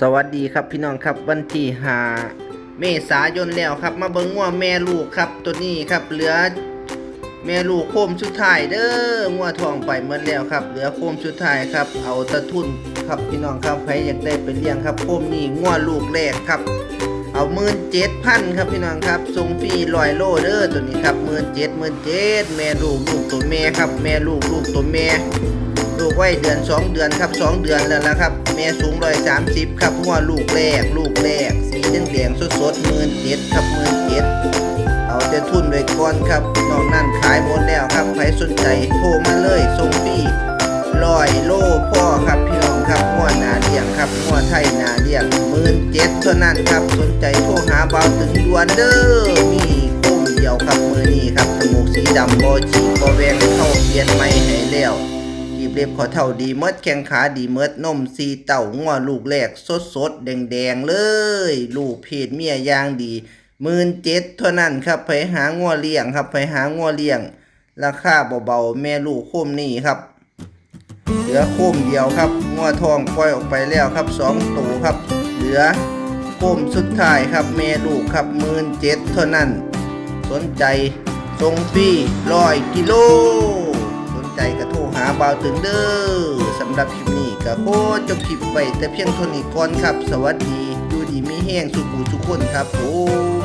สวัสดีครับพี่น้องครับวันที่หาเมษายนแล้วครับ มาเบิ้งงัวแม่ลูกครับ ตัวนี้ครับเหลือแม่ลูกโคมสุดท้ายเด้องัวทองไปหมดแล้วครับ เหลือโคมสุดท้ายครับ เอาตะทุนครับพี่น้องครับใครอยากได้ไปเลี้ยงครับโคมนี่งัวลูกแรกครับ เอาหมื่นเจ็ดพันครับพี่น้องครับส่งฟรีลอยโลเด้อตัวนี้ครับหมื่นเจ็ดหมื่นเจ็ดแม่ลูกลูกตัวแม่ครับ แม่ลูกลูกตัวแม่ ลูกไว้เดือน 2 เดือนครับ 2 เดือนแล้วนะครับ แม่สูงร้อยสามสิบครับหัวลูกแรก ลูกแรก สีแดงแดงสดๆหมื่นเจ็ดครับหมื่นเจ็ดเอาแต่ทุนไว้ก่อนครับนอกนั้นขายหมดแล้วครับใครสนใจโทรมาเลยส่งฟรีร้อยโลพ่อครับพี่น้องครับหัวนาเลี้ยงครับหัวไทยนาเลี้ยงหมื่นเจ็ดเท่านั้นครับสนใจโทรหาเบาถึงด่วนเด้อมีโค้มเดียวครับมือนี้ครับจมูกสีดำบอฉีบอแวงเข้าเปลี่ยนไม่ให้แล้ว กีบเล็บขอเท่าดีเมดแข้งขาดีเมดนมสีเต่างัวลูกแรกสดสดแดงแดงเลย ลูกเพศเมียยางดีหมื่นเจ็ดเท่านั้นครับไปหางัวเลี้ยงครับไปหางัวเลี้ยง ราคาเบาๆแม่ลูกโคมนี่ครับ เหลือโคมเดียวครับงัวทองปล่อยออกไปแล้วครับสองตัวครับ เหลือโคมสุดท้ายครับแม่ลูกครับหมื่นเจ็ดเท่านั้น สนใจส่งฟรีร้อยกิโล บาวถึงเด้อสำหรับคลิปนี้ก็โคจบคลิปไปแต่เพียงเท่านี้ก่อนครับ สวัสดี ดูดีมีแห้งสุขูทุกคนครับผม